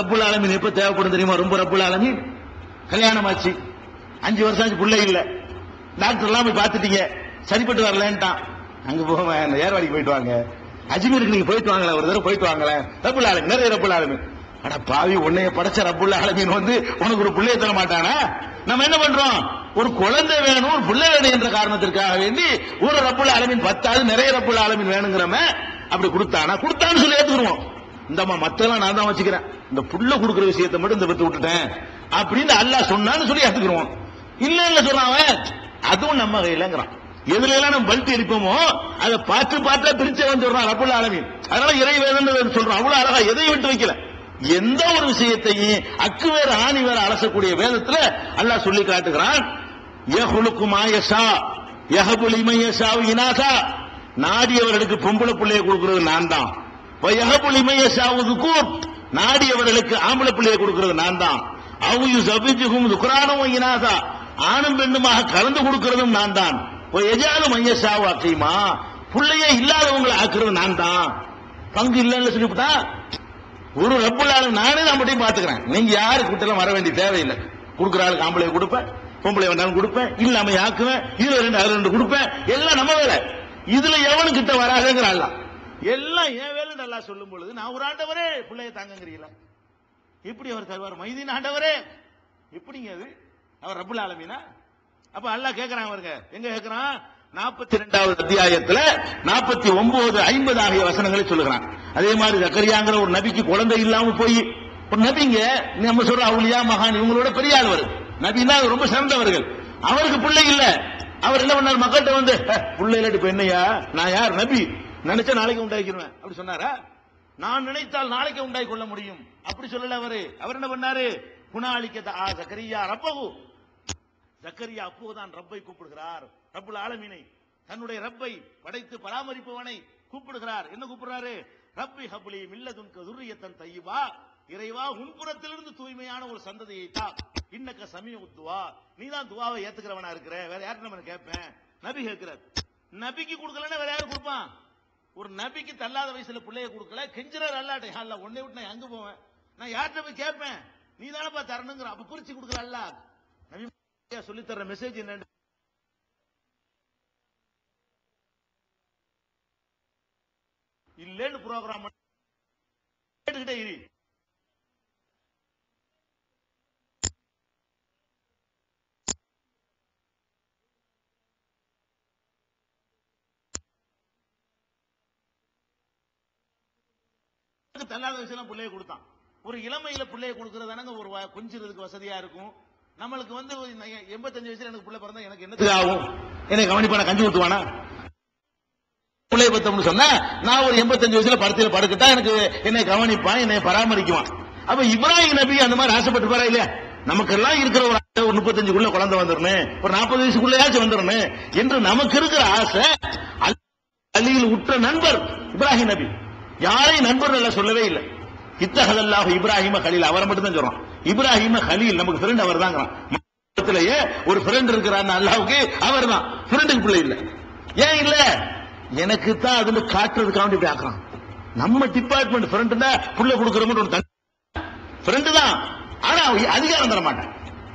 ரப்புல் ஆலமீன் எப்ப தேவைப்படும் தெரியுமா? ரொம்ப ரப்புல் ஆலமீன். கல்யாணம் ஆச்சு அஞ்சு வருஷம் ஆச்சு பிள்ளை இல்ல. டாக்டர் எல்லாம் போய் பார்த்துட்டீங்க. சரிப்பட்டு வரலன்ட்டான். அங்க போக ஏர்வாடிக்கு போயிட்டு வாங்க. அஜ்மீருக்கு நீங்க போயிட்டு வாங்கல ஒரு தடவை போயிட்டு வாங்களேன். ரப்புல் ஆலமி நிறைய ரப்புல் ஆலமீன். அட பாவி உன்னைய படைச்ச ரப்புல் ஆலமீன் வந்து உனக்கு ஒரு பிள்ளைய தர மாட்டானா? நம்ம என்ன பண்றோம்? ஒரு குழந்தை வேணும் ஒரு பிள்ளை வேணும் என்ற காரணத்திற்காக வேண்டி ஒரு ரப்புல் ஆலமின் பத்தாவது நிறைய ரப்புல் ஆலமீன் வேணுங்கிறம அப்படி கொடுத்தானா? கொடுத்தான்னு சொல்லி ஏத்துக்குருவோம் இந்தம்மா மத்தெல்லாம் நான் தான் வச்சுக்கிறேன். இந்த புள்ள கொடுக்குற விஷயத்தை மட்டும் இந்த வித்து விட்டுட்டேன். அப்படின்னு அல்லாஹ் சொன்னான்னு சொல்லி எடுத்துக்கிறோம் இல்ல இல்ல சொல்றான் அதுவும் நம்ம கையிலங்கிறான் எதுல எல்லாம் நம்ம பல்ட்டி அடிப்போமோ அதை பார்த்து பார்த்தா பிரிச்சு வந்து சொல்றான் ரப்புல் அளவில் அதனால இறை சொல்றான். அவ்வளவு அழகா எதையும் விட்டு வைக்கல. எந்த ஒரு விஷயத்தையும் அக்கு வேற ஆணி வேற அலசக்கூடிய வேதத்துல அல்லாஹ் சொல்லி காட்டுகிறான். யஹ்லுக்கு மாயசா யஹபுல் இமையசா இனாசா. நாடியவர்களுக்கு பொம்பளை பிள்ளையை கொடுக்கிறது நான் தான் யஹபுல் இமையசாவுது கூர் நாடியவர்களுக்கு ஆம்பளை பிள்ளையை கொடுக்கிறது நான் தான். அவங்க சபிஜுகும் துக்குரானும் இனாசா. ஆணும் பெண்ணுமாக கலந்து கொடுக்கிறதும் நான் தான். எஜாலும் மையசாவு அக்கையுமா பிள்ளையே இல்லாதவங்களை ஆக்குறது நான் தான். பங்கு இல்லைன்னு சொல்லிவிட்டா ஒரு ரப்புல் நானே நான் மட்டும் பாத்துக்கிறேன் நீங்க யாரு கூட்டம் வர வேண்டிய தேவையில்லை. கொடுக்குற ஆளுக்கு ஆம்பளை கொடுப்பேன் பொம்பளை வந்தாலும் கொடுப்பேன் இல்லாம ஆக்குவேன் இதுல ரெண்டு அதுல ரெண்டு கொடுப்பேன் எல்லாம் நம்ம வேலை. இதுல எவனு கிட்ட வராதுங்கிறாள் எல்லாம் என் வேலை நல்லா சொல்லும் பொழுது நான் ஒரு ஆண்டவரே பிள்ளைய தாங்கங்கிறீங்களா எப்படி அவர் தருவார். மைதீன் ஆண்டவரே எப்படிங்க அது? அவர் ரப்புல் ஆலமீனா? அப்ப அல்லாஹ் கேட்கிறாங்க அவருங்க எங்க கேட்கிறான் நாற்பத்தி ரெண்டாவது அத்தியாயத்துல நாற்பத்தி ஒன்பது ஐம்பது ஆகிய வசனங்களை சொல்லுகிறான். அதே மாதிரி ஜக்கரியாங்கிற ஒரு நபிக்கு குழந்தை இல்லாம போய் ஒரு நபிங்க நம்ம சொல்ற அவுளியா மகான் இவங்களோட பெரிய ஆள் நபின்னா ரொம்ப சிறந்தவர்கள். அவருக்கு பிள்ளை இல்ல. அவர் என்ன பண்ணார்? மக்கள்கிட்ட வந்து பிள்ளை இல்லாட்டி இப்ப என்னையா நான் யார்? நபி. நினைச்சா நாளைக்கு உண்டாக்கிடுவேன் அப்படி சொன்னாரா? நான் நினைத்தால் நாளைக்கு உண்டாக்கி கொள்ள முடியும். அப்படி சொல்லல அவரு. அவர் என்ன பண்ணாரு? குணாளிக்க ஆ ஜக்கரியா ரப்பகு ஜக்கரியா அப்போதான் ரப்பை கூப்பிடுகிறார். ரப்புல் ஆலமீனை. தன்னுடைய ரப்பை படைத்து பராமரிப்பவனை கூப்பிடுகிறார். என்ன கூப்பிடுறாரு? ரப்பி ஹபுலி மில்லதுன் துர்ரியத்தன் தையுவா இறைவா உன்புறத்திலிருந்து தூய்மையான ஒரு சந்ததியை தா. இன்னக்க சமய உத்துவா நீதான் துவாவை ஏத்துக்கிறவனா இருக்கிற. வேற யாருக்கு நம்ம கேட்பேன் நபி கேட்கிறார். நபிக்கு கொடுக்கலன்னா வேற யாரு கொடுப்பான்? ஒரு நபிக்கு தள்ளாத வயசுல பிள்ளைய கொடுக்கல. கெஞ்சுறாரு அல்லாட்டை அல்ல உன்னை விட்டு நான் எங்க போவேன்? நான் யார்கிட்ட போய் கேட்பேன்? நீ தானப்பா தரணுங்கிற அப்ப பிரிச்சு கொடுக்குற அல்ல. நபி சொல்லி தர்ற மெசேஜ் என்ன இல்லேன்னு ப்ரோக்ராம் கேட்டுக்கிட்டே இரு. தள்ளாத வயசுல பிள்ளைய கொடுத்தான். ஒரு இளமையில பிள்ளைய கொடுக்கறதானங்க ஒரு வ- கொஞ்சிறதுக்கு வசதியா இருக்கும். நம்மளுக்கு வந்து ஒரு எண்பத்தஞ்சு வயசுல எனக்கு பிள்ளை பிறந்தா எனக்கு என்ன ஆகும் என்னை கவனிப்பான கஞ்சி ஊத்துவானா? பிள்ளைய பத்தம்னு சொன்னா நான் ஒரு எண்பத்தஞ்சு வயசுல படத்தில படுக்கிட்டா எனக்கு என்னை கவனிப்பான் என்னை பராமரிக்குவான். அப்ப இப்ராஹிம் நபி அந்த மாதிரி ஆசைப்பட்டு போறா இல்லையா? நமக்கு எல்லாம் இருக்கிற ஒரு ஆசை ஒரு முப்பத்தஞ்சுக்குள்ள குழந்தை வந்துடணும் ஒரு நாற்பது வயசுக்குள்ளயாச்சும் வந்துடணும் என்று நமக்கு இருக்கிற ஆசை அள்ளியில் அலியில் உற்ற நண்பர் இப்ராஹிம் நபி. யாரையும் நண்பர் நல்லா சொல்லவே இல்லை. இத்தகதல்லாஹ் இப்ராஹிம கலீல் அவரை மட்டும் தான் சொல்றான் இப்ராஹிம கலீல் நமக்கு ஃப்ரெண்ட் அவர் தான் ஒரு ஃப்ரெண்ட் இருக்கிறார் அல்லாவுக்கு அவர் தான் ஃப்ரெண்டுக்கு பிள்ளை இல்லை. ஏன் இல்ல? எனக்கு தான் அதுல காட்டுறதுக்காக இப்படி ஆக்குறான். நம்ம டிபார்ட்மெண்ட் ஃப்ரெண்ட்னா தான் புள்ள கொடுக்கறவங்க ஒரு ஃப்ரெண்டு தான். ஆனா அதிகாரம் தர மாட்டான்.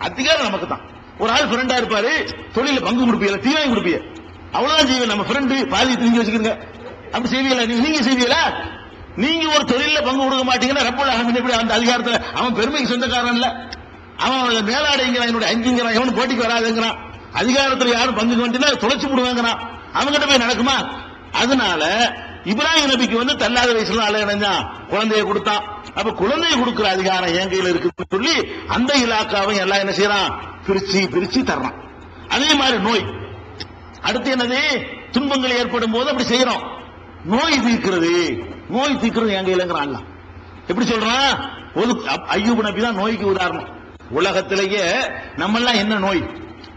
அதிகாரம் நமக்கு தான் ஒரு ஆள் ஃப்ரெண்டா இருப்பாரு தொழில பங்கு கொடுப்பீங்க தீ வாங்கி கொடுப்பீங்க அவ்வளவுதான் செய்வேன். நம்ம ஃப்ரெண்டு பாதி திரும்பி வச்சுக்கிறீங்க அப்படி செய்வீங்களா? நீங்க செய்வீங்களா? நீங்க ஒரு தொழில பங்கு கொடுக்க மாட்டீங்கன்னா ரப்பல் அஹமது எப்படி அந்த அதிகாரத்தில் அவன் பெருமைக்கு சொந்தக்காரன் இல்ல? அவன் மேலாடைங்கிறான் என்னுடைய அஞ்சுங்கிறான் எவனும் போட்டிக்கு வராதுங்கிறான். அதிகாரத்துல யாரும் பங்கு வந்துன்னா தொலைச்சு விடுவாங்கிறான். அவன்கிட்ட போய் நடக்குமா? அதனால இப்ராஹிம் நபிக்கு வந்து தள்ளாத வயசுல அல்ல இணைஞ்சான் குழந்தைய கொடுத்தான். அப்ப குழந்தைய கொடுக்கிற அதிகாரம் என் கையில இருக்குன்னு சொல்லி அந்த இலாக்காவை எல்லாம் என்ன செய்யறான்? பிரிச்சு பிரிச்சு தர்றான். அதே மாதிரி நோய். அடுத்து என்னது? துன்பங்கள் ஏற்படும் போது அப்படி செய்யறோம். நோய் தீர்க்கிறது நோய் தீக்கிறது என் கையிலங்கிறான் எப்படி சொல்றான் ஒரு ஐயூப் நபி தான் நோய்க்கு உதாரணம். உலகத்திலேயே நம்ம எல்லாம் என்ன நோய்?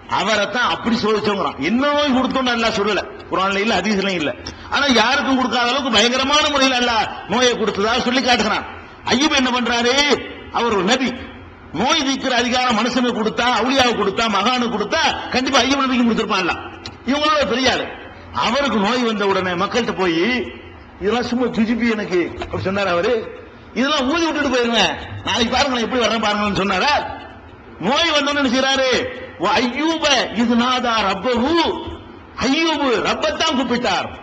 அவரைத்தான் அப்படி சோதிச்சோங்கிறான். என்ன நோய் கொடுத்தோம்னு எல்லாம் சொல்லல. குரான்ல இல்ல அதிசயம் இல்ல. ஆனா யாருக்கும் கொடுக்காத அளவுக்கு பயங்கரமான முறையில் அல்ல நோயை கொடுத்ததா சொல்லி காட்டுகிறான். ஐயூப் என்ன பண்றாரு? அவர் ஒரு நபி. நோய் தீக்கிற அதிகாரம் மனுஷனுக்கு கொடுத்தா அவுளியாவை கொடுத்தா மகானுக்கு கொடுத்தா கண்டிப்பா ஐயூப் நபிக்கு கொடுத்திருப்பான்ல. இவங்களோட பெரிய ஆளு அவருக்கு நோய் வந்த உடனே மக்கள்கிட்ட போய் இதெல்லாம் சும்மா ஜிஜிபி எனக்கு. அப்படி சொன்னார் அவரு? இதெல்லாம் ஊதி விட்டுட்டு போயிருங்க. நாளைக்கு பாருங்களேன் எப்படி வரேன் பாருங்கன்னு சொன்னாரா? நோய் வந்தோன்னு நினைச்சுறாரு ஐயூப இது நாதா ரப்பகு ஐயூபு ரப்பத்தான் கூப்பிட்டார்.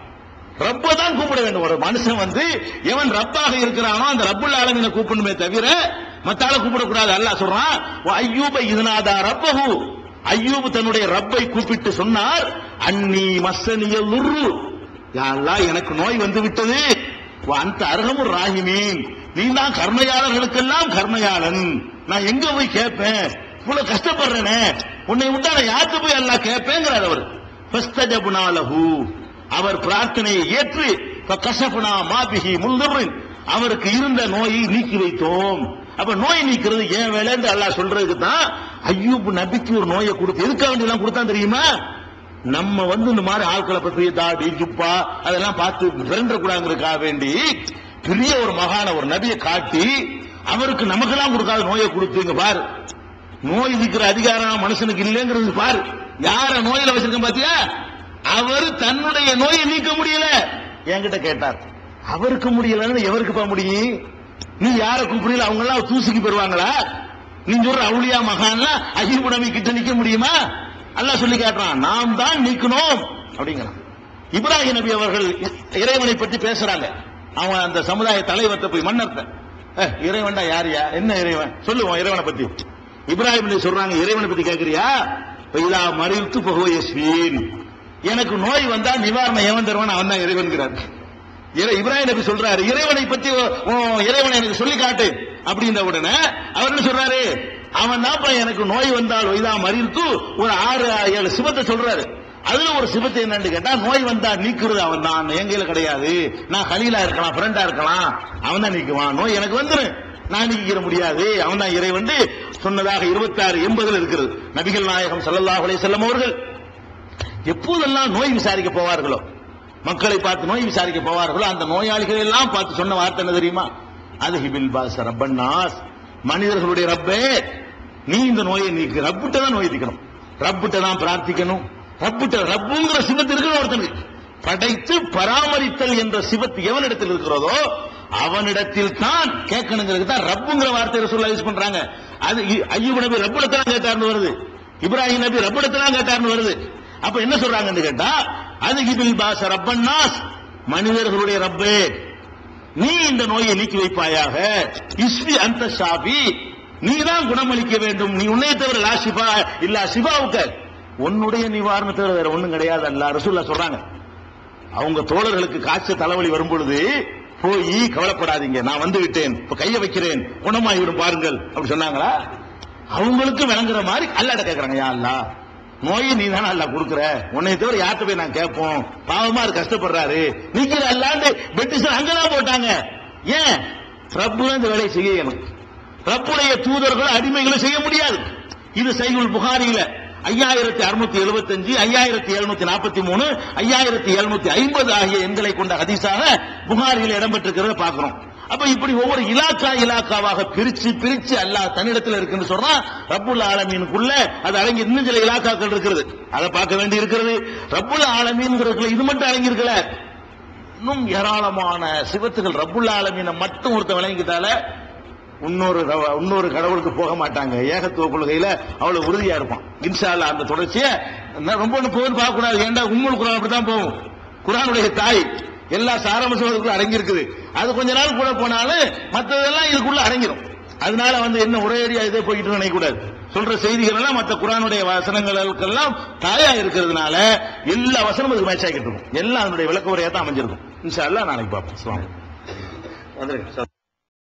ரப்ப தான் கூப்பிட வேண்டும். ஒரு மனுஷன் வந்து எவன் ரப்பாக இருக்கிறானோ அந்த ரப்புல் ஆலமீனை கூப்பிடணுமே தவிர மத்தால கூப்பிடக்கூடாது. அல்ல சொல்றான் "வ ஐயூப இதுநாதா ரப்பகு ஐயூப் தன்னுடைய ரப்பை கூப்பிட்டு சொன்னார் அன்னி மஸ்ஸனிய லுர்ரு. யா எனக்கு நோய் வந்து விட்டது அந்த அருகமுர் ராகிமீன் நீ தான் கர்மையாளர்களுக்கெல்லாம் கர்மையாளன். நான் எங்க போய் கேட்பேன்? இவ்வளவு கஷ்டப்படுறேனே. உன்னை விட்டா நான் யாருக்கு போய் அல்லாஹ் கேட்பேங்கிறார் அவர். பஸ்தஜபுனாலஹு அவர் பிரார்த்தனையை ஏற்று கசபுனா மாபிஹி முல்லுரின் அவருக்கு இருந்த நோயை நீக்கி வைத்தோம். அப்ப நோய் நீக்கிறது ஏன் வேலைன்னு அல்லாஹ் சொல்றதுக்கு தான் ஐயூப் நபிக்கு ஒரு நோயை கொடுத்து எதுக்காக வேண்டியெல்லாம் எல்லாம் தெரியுமா? நம்ம வந்து இந்த மாதிரி ஆட்களை பற்றி தாடி ஜுப்பா அதெல்லாம் பார்த்து விரண்டக்கூடாதுங்கிறதுக்காக வேண்டி பெரிய ஒரு மகான ஒரு நபியை காட்டி அவருக்கு நமக்கெல்லாம் கொடுக்காத நோயை கொடுத்துங்க பாரு. நோய் இருக்கிற அதிகாரம் மனுஷனுக்கு இல்லைங்கிறது பாரு. யார நோயில வச்சிருக்க பாத்தியா? அவர் தன்னுடைய நோயை நீக்க முடியல. என்கிட்ட கேட்டார். அவருக்கு முடியலன்னு எவருக்கு போக முடியும்? நீ யார கூப்பிடல? அவங்க எல்லாம் தூசிக்கு பெறுவாங்களா நீ சொல்ற அவுளியா மகான்லாம் அஜீப் நபி கிட்ட நிக்க முடியுமா? அல்லாஹ் சொல்லி காட்டுறான் நாம் தான் நீக்கணும் அப்படிங்கிறான். இப்ராஹிம் நபி அவர்கள் இறைவனை பற்றி பேசுறாங்க. அவன் அந்த சமுதாய தலைவர்கிட்ட போய் மன்னர்த்த "ஏ, இறைவன்டா யாரியா என்ன இறைவன்? சொல்லுவோம் இறைவனை பத்தி. இப்ராஹிம் நபி சொல்றாங்க இறைவனை பத்தி கேக்குறியா? இதா மறித்து புகவயஸ்வீன் எனக்கு நோய் வந்தா நிவாரணம் எவன் தருவான் அவன் தான் இறைவன்கிறார். இறை- இப்ராஹிம் நபி சொல்றாரு இறைவனை பத்தி இறைவனை எனக்கு சொல்லி காட்டு. அப்படின்ற உடனே அவர் என்ன சொல்றாரு? அவன் தான் எனக்கு நோய் வந்தால் வைதா மறித்து ஒரு ஆறு ஏழு சிவத்தை சொல்றாரு. அதுல ஒரு சிவத்தை என்னன்னு கேட்டா நோய் வந்தா நீக்குறது அவன் தான். எங்கையில கிடையாது. நான் கலீலா இருக்கலாம் ஃப்ரெண்டா இருக்கலாம். அவன் தான் நீக்குவான். நோய் எனக்கு வந்துடும் நான் நீக்கிற முடியாது. அவன் தான் இறைவன் சொன்னதாக இருபத்தாறு எண்பதுல இருக்கிறது. நபிகள் நாயகம் ஸல்லல்லாஹு அலே செல்லம் அவர்கள் எப்போதெல்லாம் நோய் விசாரிக்க போவார்களோ மக்களை பார்த்து நோய் விசாரிக்க போவார்களோ அந்த நோயாளிகள் எல்லாம் பார்த்து சொன்ன வார்த்தை என்ன தெரியுமா? அது ஹிபில் பாஸ் ரப்பன்னாஸ் மனிதர்களுடைய ரப்பே நீ இந்த நோயை நீக்கு. ரப்பிட்ட தான் நோய் தீக்கணும் ரப்பிட்ட தான் பிரார்த்திக்கணும். ரப்பிட்ட ரப்புங்கிற சிவத்து இருக்கிற ஒருத்தனுக்கு. படைத்து பராமரித்தல் என்ற சிவத்து எவனிடத்தில் இருக்கிறதோ அவனிடத்தில் தான் கேட்கணுங்கிறது தான் ரப்புங்கிற வார்த்தையை சொல்ல யூஸ் பண்றாங்க. அது ஐயூப் நபி ரப்பிடத்தான் கேட்டார்னு வருது. இப்ராஹிம் நபி ரப்பிடத்தான் கேட்டார்னு வருது. அப்ப என்ன சொல்றாங்கன்னு கேட்டா அது இபில் பாச ரப்பன்னாஸ் மனிதர்களுடைய ரப்பே நீ இந்த நோயை நீக்கி வைப்பாயாக. இஸ்வி அந்த ஷாபி நீ தான் குணமளிக்க வேண்டும். நீ உன்னை தவிர லா சிபா இல்ல சிபாவுக்கு உன்னுடைய நிவாரணத்தை தவிர வேற ஒண்ணும் கிடையாது அல்ல ரசூல்லா சொல்றாங்க. அவங்க தோழர்களுக்கு காய்ச்சல் தலைவலி வரும் பொழுது போய் கவலைப்படாதீங்க. நான் வந்து விட்டேன். இப்ப கைய வைக்கிறேன். குணமாகிவிடும் பாருங்கள். அப்படி சொன்னாங்களா? அவங்களுக்கு விளங்குற மாதிரி அல்லாட கேட்கறாங்க யா அல்லா நோயை நீ தானே அல்லா கொடுக்குற. உன்னை தவிர யார்கிட்ட போய் நான் கேட்போம்? பாவமா கஷ்டப்படுறாரு. நீக்கிற அல்லாண்டு பெட்டிஷன் அங்கதான் போட்டாங்க. ஏன்? பிரபு தான் இந்த வேலையை செய்யணும் ரப்புடைய தூதர்கள் அடிமைகளை செய்ய முடியாது. இது சைகுல் புகாரியில ஐயாயிரத்தி அறுநூத்தி எழுபத்தஞ்சு ஐயாயிரத்தி எழுநூத்தி நாற்பத்தி மூணு ஐயாயிரத்தி எழுநூத்தி ஐம்பது ஆகிய எண்களை கொண்ட ஹதீஸாக புகாரியில் இடம்பெற்றிருக்கிறத பாக்குறோம் அப்ப இப்படி ஒவ்வொரு இலாக்கா இலாக்காவாக பிரிச்சு பிரிச்சு அல்லாஹ் தன்னிடத்தில் இருக்குன்னு சொன்னா ரப்புல் ஆலமீனுக்குள்ள அது அடங்கி இன்னும் சில இலாக்காக்கள் இருக்கிறது. அதை பார்க்க வேண்டி இருக்கிறது. ரப்புல் ஆலமீன்கிறதுல இது மட்டும் அடங்கி இருக்கல. இன்னும் ஏராளமான சிவத்துகள் ரப்புல் ஆலமீனை மட்டும் ஒருத்தன் விளங்கிட்டால இன்னொரு இன்னொரு கடவுளுக்கு போக மாட்டாங்க. ஏகத்துவ கொள்கையில அவ்வளவு உறுதியா இருப்பான். இன்ஷா அந்த தொடர்ச்சியை ரொம்ப ஒண்ணு போகுது பார்க்க கூடாது ஏன்டா உண்மை குரான் அப்படித்தான் போகும்? குரானுடைய தாய். எல்லா சாரமசத்துக்குள்ள அடங்கி இருக்குது அது கொஞ்ச நாள் கூட போனாலும் மற்றதெல்லாம் இதுக்குள்ள அடங்கிடும் அதனால வந்து என்ன ஒரே இதே போயிட்டு நினைக்க கூடாது சொல்ற செய்திகள் எல்லாம் மற்ற குரானுடைய வசனங்களுக்கெல்லாம் தாயா இருக்கிறதுனால எல்லா வசனமும் இதுக்கு மேட்ச் ஆகிட்டு இருக்கும். எல்லாம் அதனுடைய விளக்க உரையா தான் அமைஞ்சிருக்கும். இன்ஷா அல்லாஹ் நாளைக்கு பார்ப்போம். வந்துருங்க